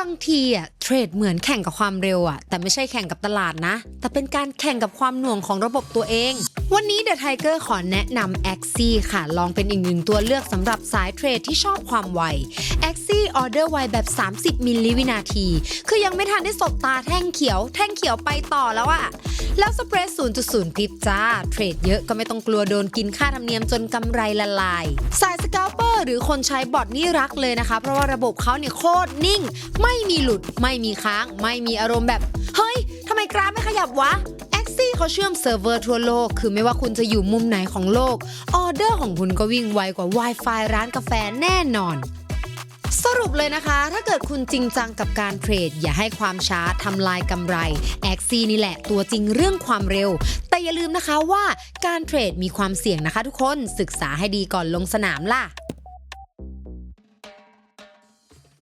บางทีอะเทรดเหมือนแข่งกับความเร็วอะแต่ไม่ใช่แข่งกับตลาดนะ แต่เป็นการแข่งกับความหน่วงของระบบตัวเอง วันนี้ The Tiger ขอแนะนำ a x i ค่ะ ลองเป็นอีกหนึ่งตัวเลือกสำหรับสายเทรดที่ชอบความไว a x i ออเดอร์ไวแบบ 30 มิลลิวินาที คือยังไม่ทันได้สบตาแท่งเขียว แท่งเขียวไปต่อแล้วอะแล้วสเปรด0.0พิบจ้า เทรดเยอะก็ไม่ต้องกลัวโดนกินค่าธรรมเนียมจนกำไรละลาย สายสกลเป ร์หรือคนใช้บอทนี่รักเลยนะคะ เพราะว่าระบบเขาเนี่ยโคตรนิ่ง ไม่มีหลุด ไม่มีค้าง ไม่มีอารมณ์แบบ เฮ้ยทำไมกราฟไม่ขยับวะแอ x ซี่เขาเชื่อมเซิร์ฟเวอร์ทั่วโลก คือไม่ว่าคุณจะอยู่มุมไหนของโลก ออเดอร์ของคุณก็วิ่งไวกว่า Wi-Fi ร้านกาแฟแน่นอน สรุปเลยนะคะ ถ้าเกิดคุณจริงจังกับการเทรด อย่าให้ความช้าทำลายกำไร แอ x ซี่นี่แหละตัวจริงเรื่องความเร็ว แต่อย่าลืมนะคะว่าการเทรดมีความเสี่ยงนะคะทุกคน ศึกษาให้ดีก่อนลงสนามล่ะ